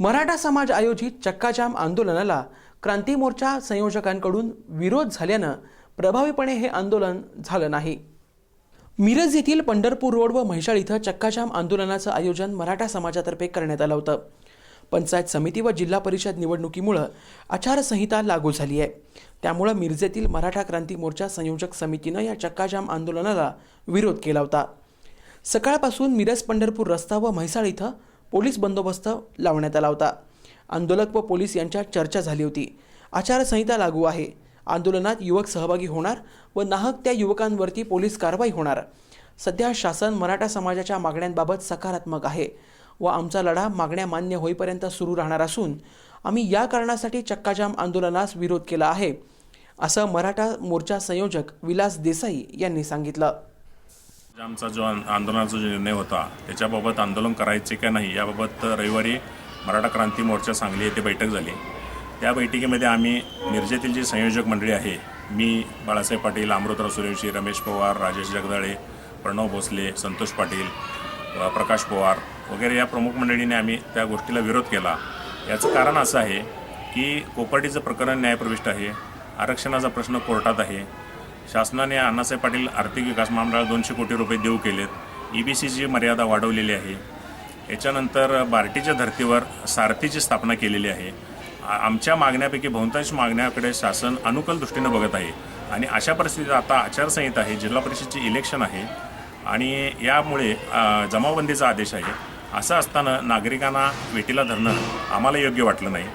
मराठा समाज आयोजित चक्काजाम आंदोलनाला क्रांती मोर्चा संयोजकांकडून विरोध झाल्यानं प्रभावीपणे हे आंदोलन झालं नाही. मिरज येथील पंढरपूर रोड व म्हैसाळ इथं चक्काजाम आंदोलनाचं आयोजन मराठा समाजातर्फे करण्यात आलं होतं. पंचायत समिती व जिल्हा परिषद निवडणुकीमुळं आचारसंहिता लागू झाली आहे. त्यामुळं मिरजेतील मराठा क्रांती मोर्चा संयोजक समितीनं या चक्काजाम आंदोलनाला विरोध केला होता. सकाळपासून मिरज पंढरपूर रस्ता व म्हैसाळ इथं पोलीस बंदोबस्त लावण्यात आला होता. आंदोलक व पोलीस यांच्यात चर्चा झाली होती. आचारसंहिता लागू आहे. आंदोलनात युवक सहभागी होणार व नाहक त्या युवकांवरती पोलीस कारवाई होणार. सध्या शासन मराठा समाजाच्या मागण्यांबाबत सकारात्मक आहे व आमचा लढा मागण्या मान्य होईपर्यंत सुरू राहणार असून आम्ही या कारणासाठी चक्काजाम आंदोलनास विरोध केला आहे असं मराठा मोर्चा संयोजक विलास देसाई यांनी सांगितलं. आमचा जो आंदोलनाचा जो निर्णय होता त्याच्याबाबत आंदोलन करायचे का नाही याबाबत रविवारी मराठा क्रांती मोर्चा सांगली येथे बैठक झाली. त्या बैठकीमध्ये आम्ही मिरजेतील जी संयोजक मंडळी आहे मी बाळासाहेब पाटील अमृतराव सूर्यवंशी रमेश पवार राजेश जगदाळे प्रणव भोसले संतोष पाटील प्रकाश पवार वगैरे या प्रमुख मंडळीने आम्ही त्या गोष्टीला विरोध केला. याचं कारण असं आहे की कोपर्टीचं प्रकरण न्यायप्रविष्ट आहे आरक्षणाचा प्रश्न कोर्टात आहे शासनाने अण्णासाहेब पाटील आर्थिक विकास महामंडळाला दोनशे कोटी रुपये देऊ केलेत. ई बी सीची मर्यादा वाढवलेली आहे. याच्यानंतर बार्टीच्या धर्तीवर सारथीची स्थापना केलेली आहे. आमच्या मागण्यापैकी बहुतांश मागण्याकडे शासन अनुकूल दृष्टीनं बघत आहे. आणि अशा परिस्थितीत आता आचारसंहिता आहे जिल्हा परिषदची इलेक्शन आहे. आणि यामुळे जमावबंदीचा आदेश आहे. असं असताना नागरिकांना वेटीला धरणं आम्हाला योग्य वाटलं नाही.